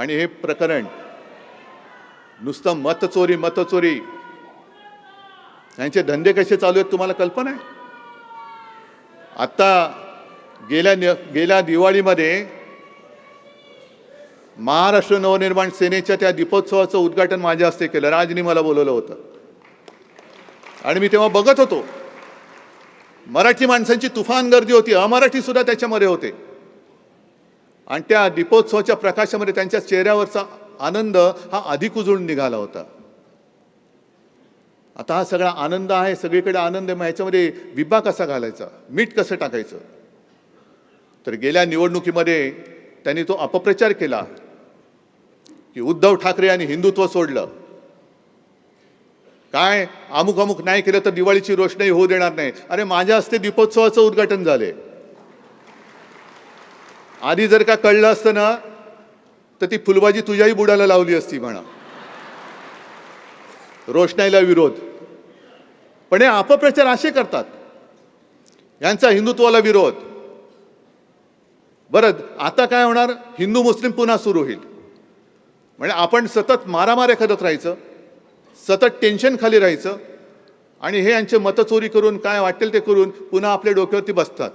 आणि हे प्रकरण नुसतं मतचोरी मतचोरी. यांचे धंदे कसे चालू आहेत तुम्हाला कल्पना आहे? आता गेल्या गेल्या दिवाळीमध्ये महाराष्ट्र नवनिर्माण सेनेच्या त्या दीपोत्सवाचं उद्घाटन माझ्या हस्ते केलं. राजनी मला बोलवलं होतं. आणि मी तेव्हा बघत होतो. मराठी माणसांची तुफान गर्दी होती. अमराठी सुद्धा त्याच्यामध्ये होते. आणि त्या दीपोत्सवाच्या प्रकाशामध्ये त्यांच्या चेहऱ्यावरचा आनंद हा अधिक उजळून निघाला होता. आता हा सगळा आनंद आहे सगळीकडे आनंद आहे मग ह्याच्यामध्ये विबा कसा घालायचा? मीठ कसं टाकायचं? तर गेल्या निवडणुकीमध्ये त्यांनी तो अपप्रचार केला की उद्धव ठाकरे यांनी हिंदुत्व सोडलं. काय अमुक अमुक नाही केलं तर दिवाळीची रोषणाई होऊ देणार नाही. अरे माझ्या हस्ते दीपोत्सवाचं उद्घाटन झाले आधी जर का कळलं असतं ना तर ती फुलबाजी तुझ्याही बुडाला लावली असती म्हणा. रोषणाईला विरोध. पण हे अपप्रचार असे करतात. यांचा हिंदुत्वाला विरोध. बरं आता काय होणार? हिंदू मुस्लिम पुन्हा सुरू होईल. म्हणजे आपण सतत मारामाऱ्या करत राहायचं सतत टेन्शन खाली राहायचं आणि हे यांचे मतचोरी करून काय वाटेल ते करून पुन्हा आपल्या डोक्यावरती बसतात.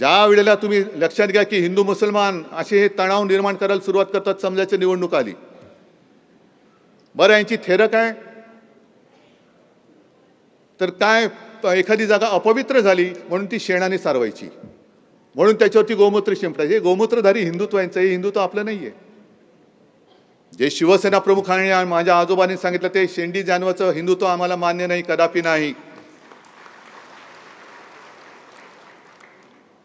ज्या वेळेला तुम्ही लक्षात घ्या की हिंदू मुसलमान असे हे तणाव निर्माण करायला सुरुवात करतात समजायची निवडणूक आली. बरं यांची थेरं काय तर काय एखादी जागा अपवित्र झाली म्हणून ती शेणाने सारवायची. म्हणून त्याच्यावरती गोमूत्र शिंपडायचे. गोमूत्रधारी हिंदुत्व यांचं हे हिंदुत्व आपलं नाही आहे जे शिवसेना प्रमुखांनी माझ्या आजोबांनी सांगितलं ते शेंडी जानवाचं हिंदुत्व आम्हाला मान्य नाही कदापि नाही.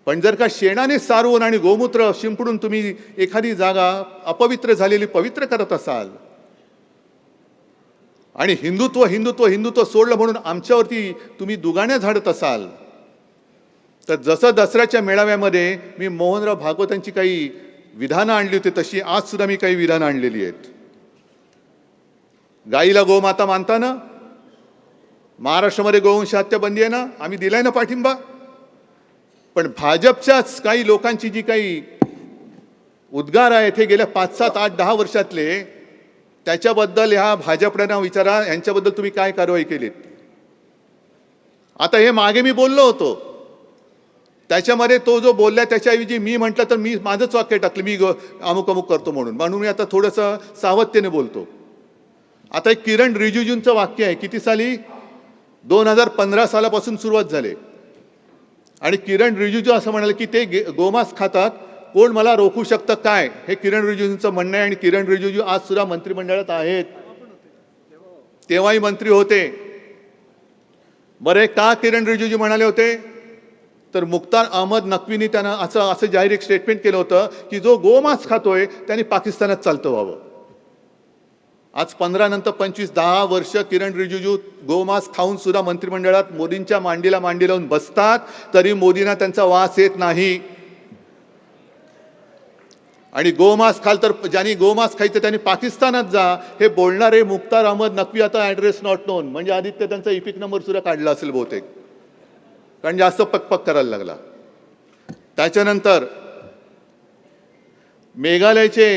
पण जर का शेणाने सारवून आणि गोमूत्र शिंपडून तुम्ही एखादी जागा अपवित्र झालेली पवित्र करत असाल आणि हिंदुत्व हिंदुत्व हिंदुत्व सोडलं म्हणून आमच्यावरती तुम्ही दुगाण्या झाडत असाल तर जसं दसऱ्याच्या मेळाव्यामध्ये मी मोहनराव भागवतांची काही विधानं आणली होती तशी आज सुद्धा मी काही विधानं आणलेली आहेत. गाईला गोमाता मानताना महाराष्ट्रामध्ये गोवंश हत्या बंदी आहे ना आम्ही दिलाय ना पाठिंबा? पण भाजपच्याच काही लोकांची जी काही उद्गार आहेत हे गेल्या पाच सात आठ दहा वर्षातले त्याच्याबद्दल ह्या भाजपड्यांना विचारा यांच्याबद्दल तुम्ही काय कारवाई केलीत आता हे मागे मी बोललो होतो. त्याच्यामध्ये तो जो बोलला त्याच्याऐवजी मी म्हटलं तर मी माझंच वाक्य टाकलं मी ग- अमुक अमुक करतो म्हणून. म्हणून मी आता थोडंसं सावधतेने बोलतो. आता एक किरण रिजिजूंचं वाक्य आहे किती साली? दोन हजार पंधरा सालापासून सुरुवात झाली. आणि किरण रिजिजू असं म्हणाले की ते गे- गोमास खातात. कोण मला रोखू शकतं काय? हे किरण रिजिजूंचं म्हणणं आहे आणि किरण रिजिजू आज सुद्धा मंत्रिमंडळात आहेत. तेव्हाही मंत्री होते. बरं का किरण रिजिजू म्हणाले होते? तर मुख्तार अहमद नक्वीनी त्यांना असं असं जाहीर एक स्टेटमेंट केलं होतं की जो गोमांस खातोय त्यांनी पाकिस्तानात चालतं व्हावं. आज पंधरा नंतर पंचवीस दहा वर्ष किरण रिजिजू गोमांस खाऊन सुद्धा मंत्रिमंडळात मोदींच्या मांडीला मांडी लावून बसतात तरी मोदींना त्यांचा वास येत नाही. आणि गोमांस खाल तर ज्यांनी गोमांस खायचं त्यांनी पाकिस्तानात जा हे बोलणारे मुख्तार अहमद नक्वी आता ॲड्रेस नॉट नोन म्हणजे आदित्य त्यांचा इपिक नंबर सुद्धा काढला असेल बहुतेक. कारण जास्त पकपक करायला लागला. त्याच्यानंतर मेघालयचे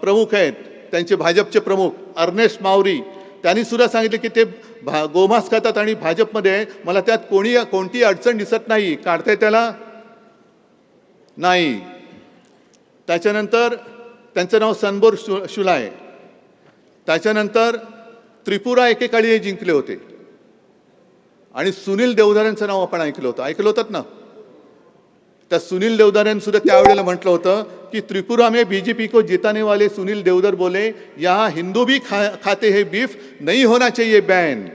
प्रमुख आहेत त्यांचे भाजपचे प्रमुख अर्नेश मावरी त्यांनी सुद्धा सांगितले की ते भा गोमांस खातात आणि भाजपमध्ये मला त्यात कोणी कोणती अडचण दिसत नाही. काढताय त्याला? नाही. त्याच्यानंतर त्यांचं नाव सनबोर शु शुला आहे. त्याच्यानंतर त्रिपुरा एकेकाळी हे जिंकले होते. आणि सुनील देवधरांचं नाव आपण ऐकलं होतं. ऐकलं होतं ना? त्या सुनील देवदार सुद्धा त्यावेळेला म्हटलं होतं की त्रिपुरा में बीजेपी को जिताने वाले सुनील देवधर बोले यहाँ हिंदू भी खा खाते हैं बीफ नहीं होना चाहिए बैन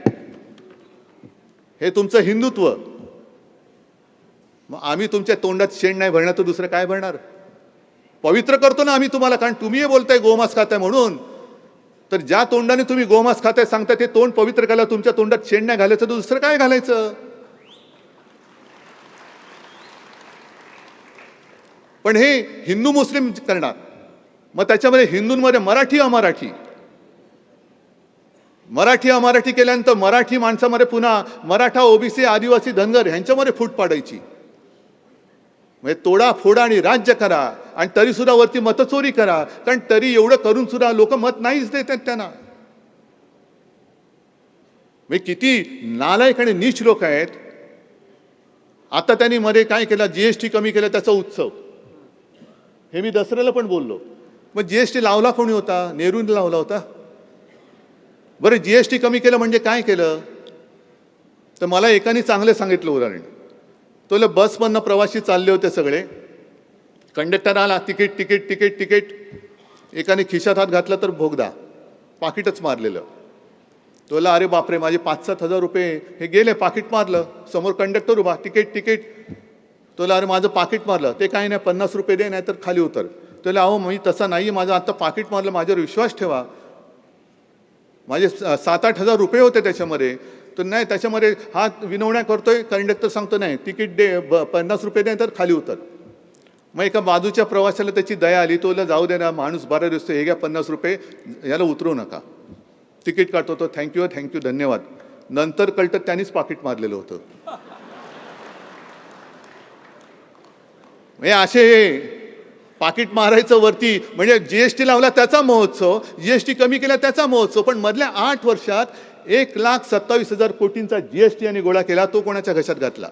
हे तुमचं हिंदुत्व. मग आम्ही तुमच्या तोंडात शेण नाही भरणार तर दुसरं काय भरणार? पवित्र करतो ना आम्ही तुम्हाला कारण तुम्ही बोलताय गोमास खाताय म्हणून. तर ज्या तोंडाने तुम्ही गोमास खाताय सांगताय ते तोंड पवित्र करायला तुमच्या तोंडात शेण नाही घालायचं तर दुसरं काय घालायचं? पण हे हिंदू मुस्लिम करणार. मग त्याच्यामध्ये हिंदूंमध्ये मराठी अमराठी. मराठी अमराठी केल्यानंतर मराठी माणसामध्ये पुन्हा मराठा ओबीसी आदिवासी धनगर ह्यांच्यामध्ये फूट पाडायची. म्हणजे तोडा फोडा आणि राज्य करा आणि तरी सुद्धा वरती मतचोरी करा. कारण तरी एवढं करून सुद्धा लोक मत नाहीच देतात त्यांना. म्हणजे किती नालायक आणि नीच लोक आहेत. आता त्यांनी मध्ये काय केलं? जीएसटी कमी केलं त्याचा उत्सव. हे मी दसऱ्याला पण बोललो. मग जी एस टी लावला कोणी होता? नेहरूने लावला होता? बरं जी एस टी कमी केलं म्हणजे काय केलं? तर मला एकाने चांगलं सांगितलं उदाहरण. तोला बसमधनं प्रवासी चालले होते सगळे. कंडक्टर आला तिकीट तिकीट तिकीट तिकीट. एकाने खिशात हात घातला तर भोगदा. पाकिटच मारलेलं. तोला अरे बापरे माझे पाच सात हजार रुपये. हे गेले पाकिट मारलं. समोर कंडक्टर उभा तिकीट तिकीट. तोला अरे माझं पाकिट मारलं. ते काही नाही पन्नास रुपये दे नाही तर खाली उतर. तुला अहो मी तसा नाही माझं आता पाकिट मारलं माझ्यावर विश्वास ठेवा. माझे सात आठ हजार रुपये होते त्याच्यामध्ये. तर नाही त्याच्यामध्ये हा विनवण्या करतोय कंडक्टर सांगतो नाही तिकीट दे ब- पन्नास रुपये दे तर खाली उतर. मग एका बाजूच्या प्रवाशाला त्याची दया आली तोला जाऊ दे ना माणूस बारा दिसतो हे घ्या पन्नास रुपये याला उतरू नका. तिकीट काढतो तो थँक्यू थँक्यू धन्यवाद. नंतर कळतं त्यांनीच पाकिट मारलेलं होतं. म्हणजे असे पाकिट मारायचं वरती म्हणजे जी एस टी लावला त्याचा महोत्सव जी एश टी कमी केला त्याचा महोत्सव पण मधल्या आठ वर्षात एक लाख सत्तावीस हजार कोटींचा जी एस टी यांनी गोळा केला तो कोणाच्या घशात घातला?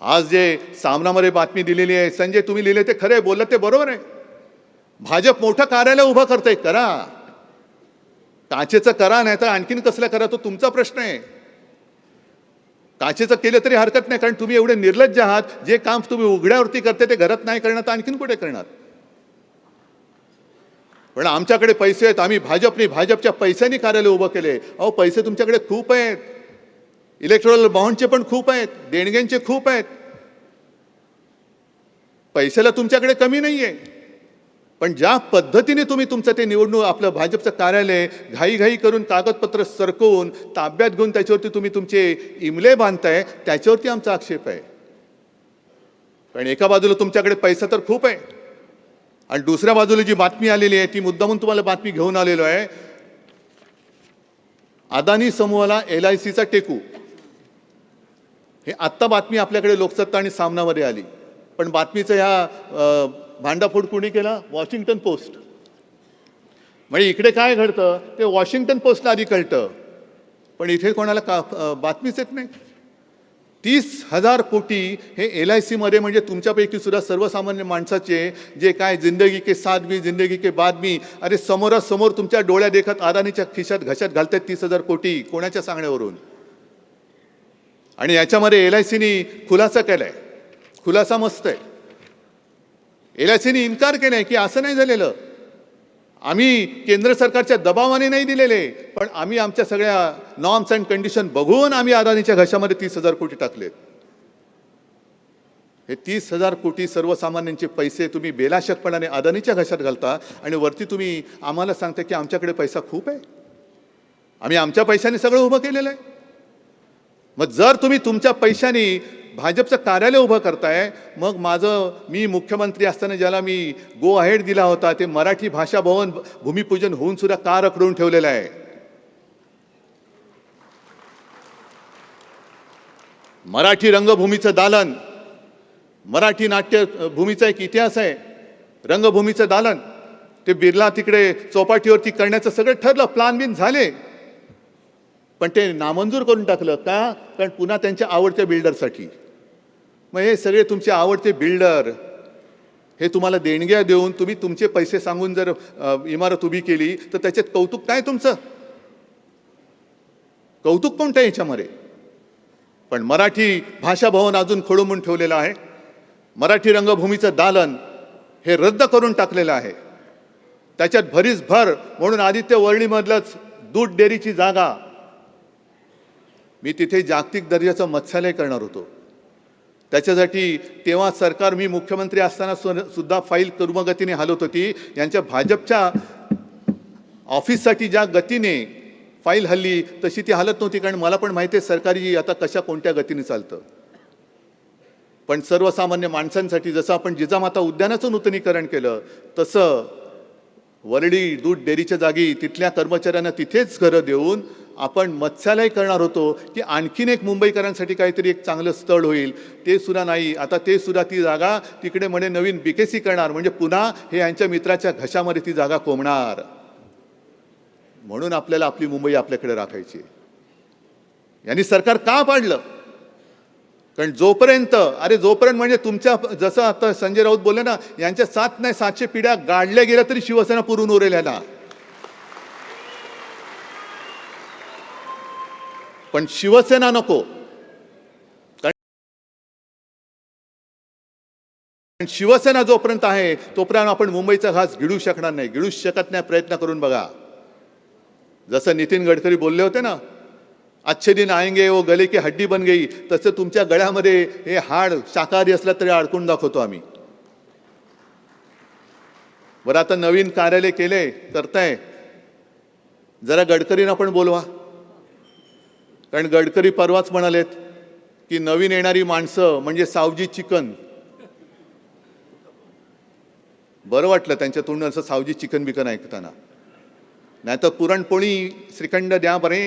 आज जे सामनामध्ये बातमी दिलेली आहे संजय तुम्ही लिहिले ते खरे बोललं ते बरोबर आहे. भाजप मोठं कार्यालय उभं करतंय करा. काचेचं करा नाही तर आणखीन कसलं करा तो तुमचा प्रश्न आहे. काचेचं केलं तरी हरकत नाही कारण तुम्ही एवढे निर्लज्ज आहात. जे काम तुम्ही उघड्यावरती करते ते घरात नाही करणार तर आणखीन कुठे करणार? पण आमच्याकडे पैसे आहेत. आम्ही भाजपने भाजपच्या पैशांनी कार्यालय उभं केले. अहो पैसे तुमच्याकडे खूप आहेत. इलेक्ट्रॉल बॉन्डचे पण खूप आहेत. देणग्यांचे खूप आहेत. पैशाला तुमच्याकडे कमी नाही आहे पण ज्या पद्धतीने तुम्ही तुमचं ते निवडणूक आपलं भाजपचं कार्यालय घाईघाई करून कागदपत्र सरकवून ताब्यात घेऊन त्याच्यावरती तुम्ही तुमचे इमले बांधताय त्याच्यावरती आमचा आक्षेप आहे. कारण एका बाजूला तुमच्याकडे पैसा तर खूप आहे. आणि दुसऱ्या बाजूला जी बातमी आलेली आहे ती मुद्दामून तुम्हाला बातमी घेऊन आलेलो आहे. अदानी समूहाला एल आय सीचा टेकू. हे आत्ता बातमी आपल्याकडे लोकसत्ता आणि सामनामध्ये आली. पण बातमीचं ह्या भांडाफोड कुणी केला? Washington Post. म्हणजे इकडे काय घडतं? ते वॉशिंग्टन पोस्टला आधी कळतं. पण इथे कोणाला का बातमीच येत नाही. तीस हजार कोटी हे एल आय सीमध्ये म्हणजे तुमच्यापैकी सुद्धा सर्वसामान्य माणसाचे जे काय जिंदगी के साथ भी जिंदगी के बाद मी अरे समोरासमोर तुमच्या डोळ्या देखत अदानीच्या खिशात घशात घालतात तीस हजार कोटी कोणाच्या सांगण्यावरून? आणि याच्यामध्ये एल आय सीनी खुलासा केला आहे खुलासा मस्त आहे. एल आय सीने इन्कार केलाय की असं नाही झालेलं. आम्ही केंद्र सरकारच्या दबावाने नाही दिलेले पण आम्ही आमच्या सगळ्या नॉर्म्स अँड कंडिशन बघून आम्ही अदानीच्या घशामध्ये तीस हजार कोटी टाकलेत हे तीस हजार कोटी सर्वसामान्यांचे पैसे तुम्ही बेलाशकपणाने अदानीच्या घशात घालता आणि वरती तुम्ही आम्हाला सांगता की आमच्याकडे पैसा खूप आहे. आम्ही आमच्या पैशाने सगळं उभं केलेलं आहे. मग जर तुम्ही तुमच्या पैशाने भाजपचं कार्यालय उभं करताय मग माझं मी मुख्यमंत्री असताना ज्याला मी गो अहेड दिला होता ते मराठी भाषा भवन भूमिपूजन होऊन सुद्धा का रखडून ठेवलेलं आहे? मराठी रंगभूमीचं दालन मराठी नाट्य भूमीचा एक इतिहास आहे रंगभूमीचं दालन ते बिर्ला तिकडे चौपाटीवरती करण्याचं सगळं ठरलं प्लान बिन झाले. पण ते नामंजूर करून टाकलं का? कारण पुन्हा त्यांच्या आवडत्या बिल्डरसाठी मग हे सगळे तुमचे आवडते बिल्डर हे तुम्हाला देणग्या देऊन तुम्ही तुमचे पैसे सांगून जर इमारत उभी केली तर त्याच्यात कौतुक काय तुमचं? कौतुक कोणतं आहे याच्यामध्ये? पण मराठी भाषा भवन अजून खोडून ठेवलेलं आहे. मराठी रंगभूमीचं दालन हे रद्द करून टाकलेलं आहे. त्याच्यात भरीस भर म्हणून आदित्य वर्णीमधलंच दूध डेअरीची जागा. मी तिथे जागतिक दर्जाचं मत्स्यालय करणार होतो. त्याच्यासाठी तेव्हा सरकार मी मुख्यमंत्री असताना सु- सुद्धा फाईल कर्मगतीने हलवत होती. यांच्या भाजपच्या ऑफिससाठी ज्या गतीने फाईल हल्ली तशी ती हालत नव्हती कारण मला पण माहिती आहे सरकारी आता कशा कोणत्या गतीने चालतं. पण सर्वसामान्य माणसांसाठी जसं आपण जिजामाता उद्यानाचं नूतनीकरण केलं तसं वरळी दूध डेअरीच्या जागी तिथल्या कर्मचाऱ्यांना तिथेच घरं देऊन आपण मत्स्यालय करणार होतो की आणखीन एक मुंबईकरांसाठी काहीतरी एक चांगलं स्थळ होईल. ते सुद्धा नाही. आता ते सुद्धा ती जागा तिकडे म्हणे नवीन बीकेसी करणार. म्हणजे पुन्हा हे यांच्या मित्राच्या घशामध्ये ती जागा कोंबणार. म्हणून आपल्याला आपली मुंबई आपल्याकडे राखायची यांनी सरकार का पाडलं? कारण जोपर्यंत अरे जोपर्यंत म्हणजे तुमच्या जसं आता संजय राऊत बोलले ना यांच्या सात नाही सातशे पिढ्या गाडल्या गेल्या तरी शिवसेना पुरून उरेल ह्याला पण शिवसेना नको. कारण शिवसेना जोपर्यंत आहे तोपर्यंत आपण मुंबईचा घास गिळू शकणार नाही. गिळू शकत नाही प्रयत्न करून बघा. जसं नितीन गडकरी बोलले होते ना अच्छे दिन आएंगे वो गले की हड्डी बन गई. तसं तुमच्या गळ्यामध्ये हे हाड शाकाहारी असलं तरी अडकून दाखवतो आम्ही. बरं आता नवीन कार्यालय केले करताय. जरा गडकरींना पण बोलवा. कारण गडकरी परवाच म्हणालेत की नवीन येणारी माणसं म्हणजे सावजी चिकन. बरं वाटलं त्यांच्या तोंडून असं सावजी चिकन बिकन ऐकताना. नाही तर पुरणपोळी श्रीखंड द्या बरे.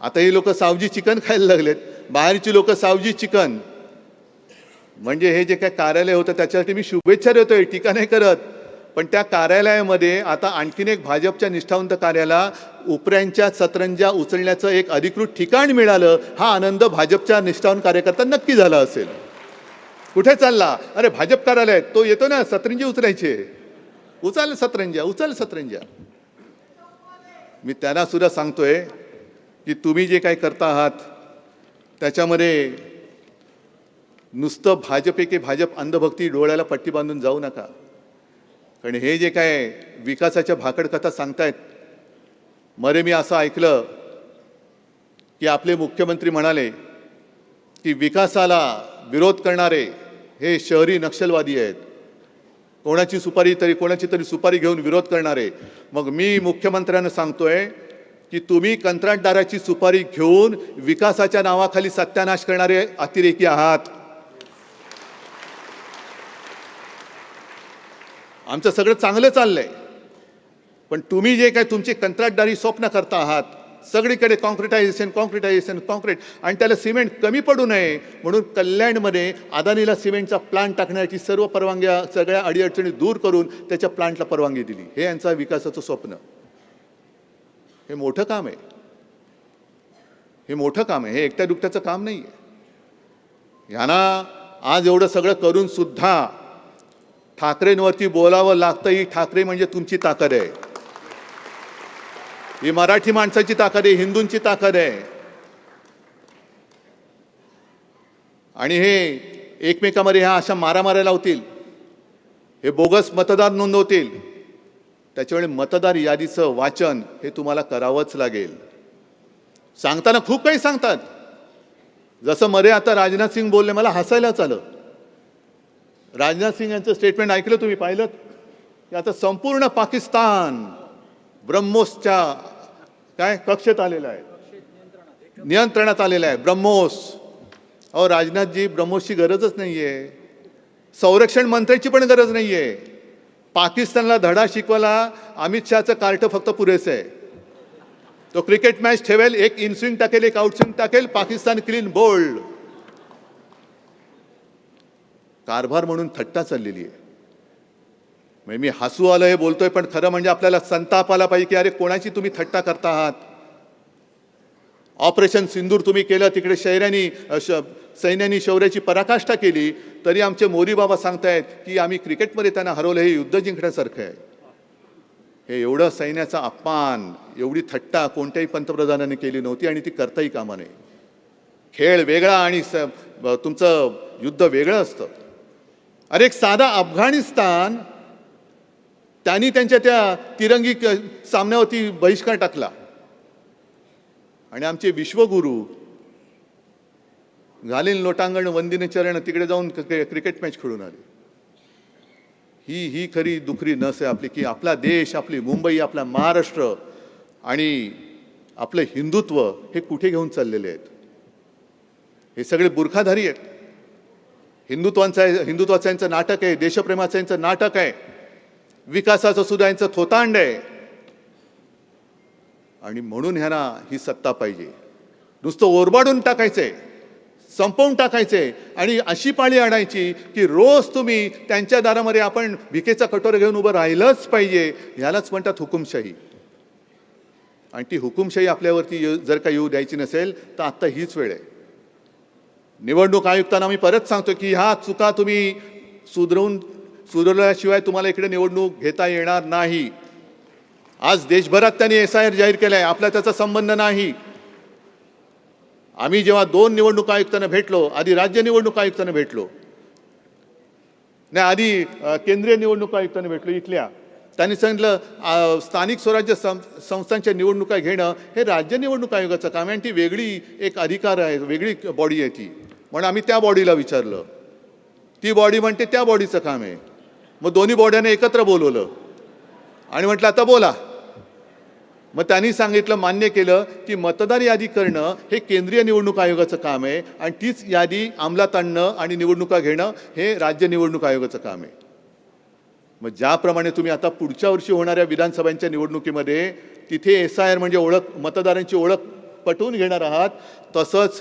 आता ही लोक सावजी चिकन खायला लागलेत. बाहेरची लोक सावजी चिकन. म्हणजे हे जे काय कार्यालय होतं त्याच्यासाठी मी शुभेच्छा देतोय टीका नाही करत. पण त्या कार्यालयामध्ये आता आणखीन एक भाजपच्या निष्ठावंत कार्याला उपऱ्यांच्या सतरंजा उचलण्याचं एक अधिकृत ठिकाण मिळालं हा आनंद भाजपच्या निष्ठावंत कार्यकर्ता नक्की झाला असेल. कुठे चालला? अरे भाजप कार्यालय तो येतो ना सतरंजी उचलायचे. उचल सतरंजा उचल सतरंजा मी त्यांना सुद्धा सांगतोय की तुम्ही जे काही करता आहात त्याच्यामध्ये नुसतं भाजप की भाजप अंधभक्ती डोळ्याला पट्टी बांधून जाऊ नका. कारण हे जे काय विकासाच्या भाकड कथा सांगतायत मरे मी असं ऐकलं की आपले मुख्यमंत्री म्हणाले की विकासाला विरोध करणारे हे शहरी नक्षलवादी आहेत. कोणाची सुपारी तरी कोणाची तरी सुपारी घेऊन विरोध करणारे. मग मी मुख्यमंत्र्यांना सांगतोय की तुम्ही कंत्राटदाराची सुपारी घेऊन विकासाच्या नावाखाली सत्यानाश करणारे अतिरेकी आहात. आमचं सगळं चांगलं चाललं आहे पण तुम्ही जे काय तुमची कंत्राटदारी स्वप्न करता आहात सगळीकडे कॉन्क्रिटायझेशन कॉन्क्रिटायझेशन कॉन्क्रीट आणि त्याला सिमेंट कमी पडू नये म्हणून कल्याणमध्ये अदानीला सिमेंटचा प्लांट टाकण्याची सर्व परवानग्या सगळ्या अडीअडचणी दूर करून त्याच्या प्लांटला परवानगी दिली. हे यांचा विकासाचं स्वप्न. हे मोठं काम आहे. हे मोठं काम आहे. हे एकट्या दुकट्याचं काम नाही आहे यांना आज एवढं सगळं करून सुद्धा ठाकरेंवरती बोलावं लागतं ही ठाकरे म्हणजे तुमची ताकद आहे. ही मराठी माणसाची ताकद आहे हिंदूंची ताकद आहे. आणि हे एकमेकामध्ये ह्या अशा मारामाऱ्या लावतील हे बोगस मतदार नोंदवतील त्याच्यामुळे मतदार यादीचं वाचन हे तुम्हाला करावंच लागेल. सांगताना खूप काही सांगतात. जसं मध्ये आता राजनाथ सिंग बोलले मला हसायलाच आलं. राजनाथ सिंग यांचं स्टेटमेंट ऐकलं तुम्ही पाहिलं? की आता संपूर्ण पाकिस्तान ब्रह्मोसच्या काय कक्षेत आलेला आहे. नियंत्रणात आलेला आहे ब्रह्मोस. अहो राजनाथजी ब्रह्मोसची गरजच नाही आहे संरक्षण मंत्र्याची पण गरज नाही आहे पाकिस्तानला धडा शिकवायला अमित शहाचं कार्ट फक्त पुरेसं आहे. तो क्रिकेट मॅच ठेवेल एक इनस्विंग टाकेल एक आउटस्विंग टाकेल पाकिस्तान क्लीन बोल्ड. कारभार म्हणून थट्टा चाललेली आहे. म्हणजे मी हसू आलं हे बोलतोय पण खरं म्हणजे आपल्याला संताप आला पाहिजे की अरे कोणाची तुम्ही थट्टा करता आहात? ऑपरेशन सिंदूर तुम्ही केलं तिकडे शैर्यानी श- सैन्यानी शौर्याची पराकाष्ठा केली तरी आमचे मोरी बाबा सांगतायत की आम्ही क्रिकेटमध्ये त्यांना हरवलं हे युद्ध जिंकण्यासारखं आहे. हे एवढं सैन्याचा अपमान एवढी थट्टा कोणत्याही पंतप्रधानाने केली नव्हती आणि ती करताही कामा नये. खेळ वेगळा आणि स- तुमचं युद्ध वेगळं असतं. अरे एक साधा अफगाणिस्तान त्यांनी त्यांच्या त्या तिरंगी सामन्यावरती बहिष्कार टाकला. आणि आमचे विश्वगुरू घालीन लोटांगण वंदिने चरण तिकडे जाऊन क्रिकेट मॅच खेळून आले. ही ही खरी दुखरी नस आहे आपली की आपला देश आपली मुंबई आपला महाराष्ट्र आणि आपलं हिंदुत्व हे कुठे घेऊन चाललेले आहेत? हे सगळे बुरखाधारी आहेत. हिंदुत्वांचं हिंदुत्वाचं यांचं नाटक आहे देशप्रेमाचं यांचं नाटक आहे विकासाचं सुद्धा यांचं थोतांड आहे. आणि म्हणून ह्यांना ही सत्ता पाहिजे. नुसतं ओरबाडून टाकायचंय संपवून टाकायचंय आणि अशी पाळी आणायची की रोज तुम्ही त्यांच्या दारामध्ये आपण भिकेचा कटोरा घेऊन उभं राहिलंच पाहिजे ह्यालाच म्हणतात हुकुमशाही. आणि ती हुकुमशाही आपल्यावरती येऊ- जर का येऊ द्यायची नसेल तर आत्ता हीच वेळ आहे. निवडणूक आयुक्तांना मी परत सांगतो की ह्या चुका तुम्ही सुधरवून सुधरवल्याशिवाय तुम्हाला इकडे निवडणूक घेता येणार नाही. आज देशभरात त्यांनी एस आय आर जाहीर केलाय आपला त्याचा संबंध नाही. आम्ही जेव्हा दोन निवडणूक आयुक्तांना भेटलो आधी राज्य निवडणूक आयुक्तांना भेटलो. नाही आधी केंद्रीय निवडणूक आयुक्तांना भेटलो इथल्या. त्यांनी सांगितलं स्थानिक स्वराज्य सं संस्थांच्या निवडणुका घेणं हे राज्य निवडणूक आयोगाचं काम आहे आणि ती वेगळी एक अधिकार आहे वेगळी बॉडी आहे ती. म्हणून आम्ही त्या बॉडीला विचारलं. ती बॉडी म्हणते त्या बॉडीचं काम आहे. मग दोन्ही बॉड्याने एकत्र बोलवलं. आणि म्हटलं आता बोला. मग त्यांनी सांगितलं मान्य केलं की मतदार यादी करणं हे केंद्रीय निवडणूक आयोगाचं काम आहे आणि तीच यादी अंमलात आणणं आणि निवडणुका घेणं हे राज्य निवडणूक आयोगाचं काम आहे. मग ज्याप्रमाणे तुम्ही आता पुढच्या वर्षी होणाऱ्या विधानसभांच्या निवडणुकीमध्ये तिथे एस आय आर म्हणजे ओळख मतदारांची ओळख पटवून घेणार आहात तसंच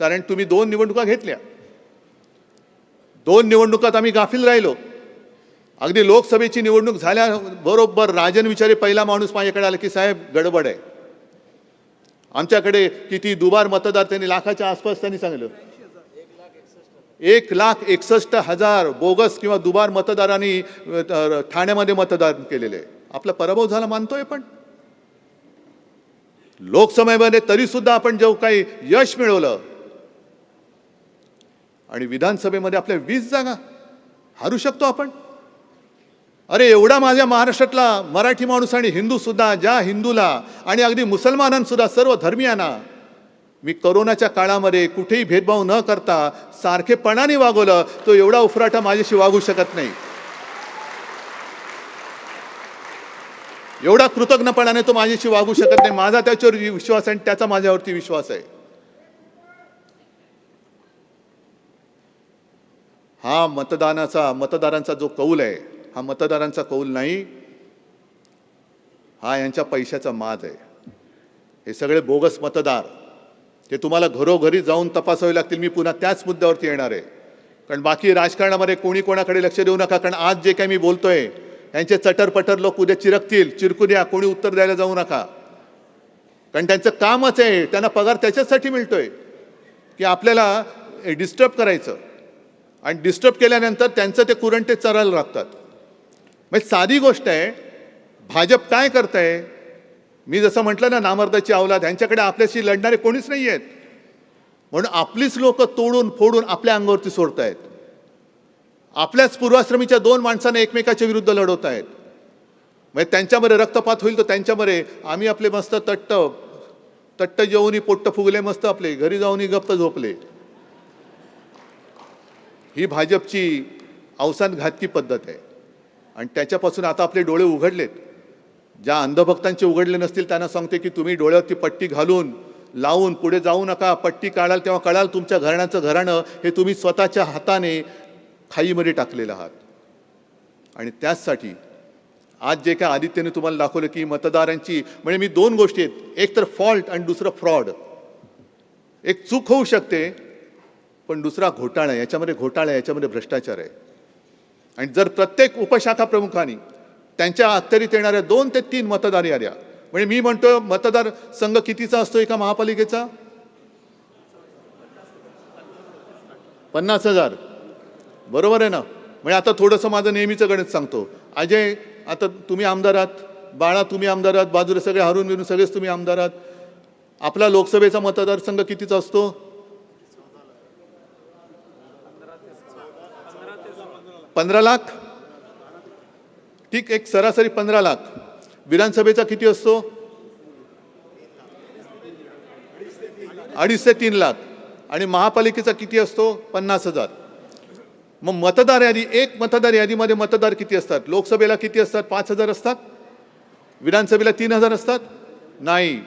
कारण तुम्ही दोन निवडणुका घेतल्या. दोन निवडणुकात आम्ही गाफील राहिलो. अगदी लोकसभेची निवडणूक झाल्याबरोबर राजन विचारे पहिला माणूस माझ्याकडे आला की साहेब गडबड आहे. आमच्याकडे किती दुबार मतदार त्यांनी लाखाच्या आसपास त्यांनी सांगितलं. एक लाख एकसष्ट हजार बोगस किंवा दुबार मतदारांनी ठाण्यामध्ये मतदान केलेले. आपला पराभव झाला मानतोय पण. लोकसभेमध्ये तरीसुद्धा आपण जो काही यश मिळवलं आणि विधानसभेमध्ये आपल्या वीस जागा हारू शकतो आपण. अरे एवढा माझ्या महाराष्ट्रातला मराठी माणूस आणि हिंदूसुद्धा ज्या हिंदूला आणि अगदी मुसलमानांसुद्धा सर्व धर्मियांना मी करोनाच्या काळामध्ये कुठेही भेदभाव न करता सारखेपणाने वागवलं तो एवढा उफराटा माझ्याशी वागू शकत नाही. एवढा कृतज्ञपणाने तो माझ्याशी वागू शकत नाही. माझा त्याच्यावर विश्वास आहे आणि त्याचा माझ्यावरती विश्वास आहे. हा मतदानाचा मतदारांचा जो कौल आहे हा मतदारांचा कौल नाही हा यांच्या पैशाचा माज आहे. हे सगळे बोगस मतदार ते तुम्हाला घरोघरी जाऊन तपासावे लागतील मी पुन्हा त्याच मुद्द्यावरती येणार आहे. कारण बाकी राजकारणामध्ये कोणी कोणाकडे लक्ष देऊ नका कारण आज जे काही मी बोलतोय यांचे चटरपटर लोक उद्या चिरकतील चिरकू द्या कोणी उत्तर द्यायला जाऊ नका. कारण त्यांचं कामच आहे त्यांना पगार त्याच्याचसाठी मिळतोय की आपल्याला डिस्टर्ब करायचं. आणि डिस्टर्ब केल्यानंतर त्यांचं ते कुरंटे चरायला लागतात. म्हणजे साधी गोष्ट आहे भाजप काय करतंय? मी जसं म्हटलं ना नामर्दाची अवलाद ह्यांच्याकडे आपल्याशी लढणारे कोणीच नाही आहेत. म्हणून आपलीच लोक तोडून फोडून आपल्या अंगावरती सोडत आहेत आपल्याच पूर्वाश्रमीच्या दोन माणसांना एकमेकाच्या विरुद्ध लढवत आहेत म्हणजे त्यांच्यामध्ये रक्तपात होईल तर त्यांच्यामध्ये आम्ही आपले मस्त तट्ट तट्ट जेवूनही पोट्ट फुगले मस्त आपले घरी जाऊनही गप्प झोपले. ही भाजपची अवसान घातकी पद्धत आहे. आणि त्याच्यापासून आता आपले डोळे उघडलेत. ज्या अंधभक्तांचे उघडले नसतील त्यांना सांगते की तुम्ही डोळ्यावरती पट्टी घालून लावून पुढे जाऊ नका. पट्टी काढाल तेव्हा कळाल तुमच्या घराण्याचं घराणं हे तुम्ही स्वतःच्या हाताने खाईमध्ये टाकलेलं आहात. आणि त्याचसाठी आज जे काय आदित्यने तुम्हाला दाखवलं की मतदारांची म्हणजे मी दोन गोष्टी आहेत. एक तर फॉल्ट आणि दुसरं फ्रॉड. एक चूक होऊ शकते पण दुसरा घोटाळा आहे. याच्यामध्ये घोटाळा आहे याच्यामध्ये भ्रष्टाचार आहे. आणि जर प्रत्येक उपशाखा प्रमुखांनी त्यांच्या अखत्यारीत येणाऱ्या दोन ते तीन मतदार याद्या म्हणजे मी म्हणतो मतदार संघ कितीचा असतो एका महापालिकेचा? पन्नास हजार. बरोबर आहे ना? म्हणजे आता थोडंसं माझं नेहमीचं गणित सांगतो. अजय आता तुम्ही आमदार आहात. बाळा तुम्ही आमदार आहात. बाजूला सगळे हरून बिरून सगळेच तुम्ही आमदार आहात. आपला लोकसभेचा मतदारसंघ कितीचा असतो? पंधरा लाख? ठीक एक सरासरी पंधरा लाख. विधानसभेचा किती असतो? अडीच ते तीन लाख. आणि महापालिकेचा किती असतो? पन्नास हजार. मग मतदार यादी एक मतदार यादीमध्ये मतदार किती असतात? लोकसभेला किती असतात? पाच हजार असतात? विधानसभेला तीन हजार असतात? नाही.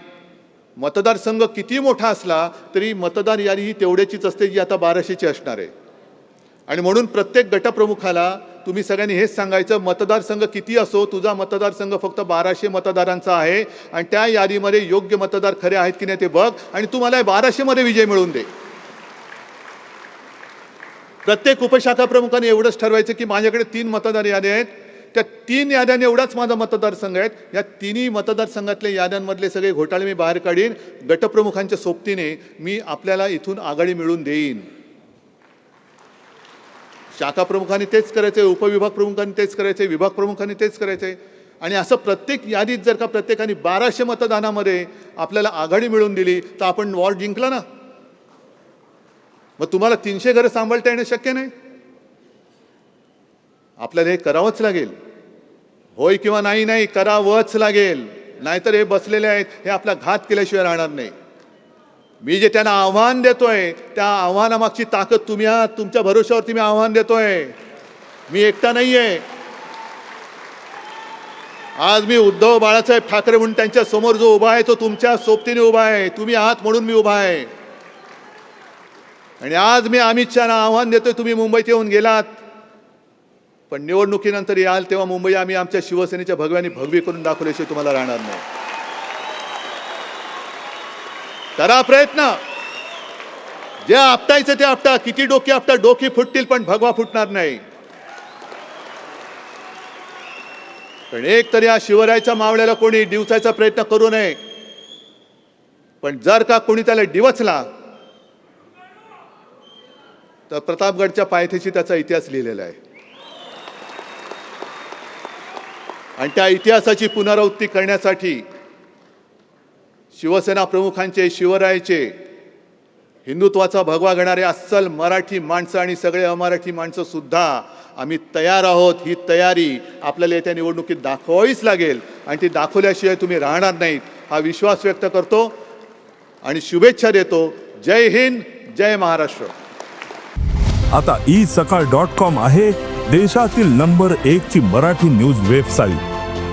मतदारसंघ किती मोठा असला तरी मतदार यादी ही तेवढ्याचीच असते जी आता बाराशेची असणार आहे. आणि म्हणून प्रत्येक गटप्रमुखाला तुम्ही सगळ्यांनी हेच सांगायचं मतदारसंघ किती असो तुझा मतदारसंघ फक्त बाराशे मतदारांचा आहे आणि त्या यादीमध्ये योग्य मतदार खरे आहेत की नाही ते बघ आणि तू मला बाराशेमध्ये विजय मिळवून दे. प्रत्येक उपशाखा प्रमुखाने एवढंच ठरवायचं की माझ्याकडे तीन मतदार याद्या आहेत. त्या तीन याद्यांनी एवढाच माझा मतदारसंघ आहेत. या तिन्ही मतदारसंघातल्या याद्यांमधले सगळे घोटाळे मी बाहेर काढीन. गटप्रमुखांच्या सोबतीने मी आपल्याला इथून आघाडी मिळवून देईन. शाखा प्रमुखांनी तेच करायचंय उपविभाग प्रमुखांनी तेच करायचं आहे विभाग प्रमुखांनी तेच करायचं आहे आणि असं प्रत्येक यादीत जर का प्रत्येकाने बाराशे मतदानामध्ये आपल्याला आघाडी मिळवून दिली तर आपण वॉर्ड जिंकला ना? मग तुम्हाला तीनशे घरं सांभाळता येणं शक्य नाही? आपल्याला हे करावंच लागेल. होय किंवा नाही नाही करावंच लागेल. नाहीतर हे बसलेले आहेत हे आपला घात केल्याशिवाय राहणार नाही. मी जे त्यांना आव्हान देतोय त्या आव्हानामागची ताकद तुम्ही आहात तुमच्या भरोश्यावरती मी आव्हान देतोय. मी एकटा नाही आहे आज मी उद्धव बाळासाहेब ठाकरे म्हणून त्यांच्यासमोर जो उभा आहे तो तुमच्या सोबतीने उभा आहे. तुम्ही आहात म्हणून मी उभा आहे. आणि आज मी अमित शहाना आव्हान देतोय तुम्ही मुंबईत येऊन गेलात. पण निवडणुकीनंतर याल तेव्हा मुंबई आम्ही आमच्या शिवसेनेच्या भगव्याने भगवी करून दाखवल्याशिवाय तुम्हाला राहणार नाही. करा प्रयत्न. जे आपटायचं ते आपटा. किती डोकी आपटा डोकी फुटतील पण भगवा फुटणार नाही. पण एक तर या शिवरायच्या मावळ्याला कोणी दिवसायचा प्रयत्न करू नये. पण जर का कोणी त्याला डिवचला तर प्रतापगडच्या पायथ्याशी त्याचा इतिहास लिहिलेला आहे. आणि त्या इतिहासाची पुनरावृत्ती करण्यासाठी शिवसेना प्रमुखांचे शिवरायाचे हिंदुत्वाचा भगवा घेणारे अस्सल मराठी माणसं आणि सगळे अमराठी माणसं सुद्धा आम्ही तयार आहोत. ही तयारी आपल्याला येत्या निवडणुकीत दाखवावीच लागेल आणि ती दाखवल्याशिवाय तुम्ही राहणार नाहीत हा विश्वास व्यक्त करतो आणि शुभेच्छा देतो. जय हिंद जय महाराष्ट्र. आता ई सकाळ डॉट कॉम आहे देशातील नंबर एक ची मराठी न्यूज वेबसाईट.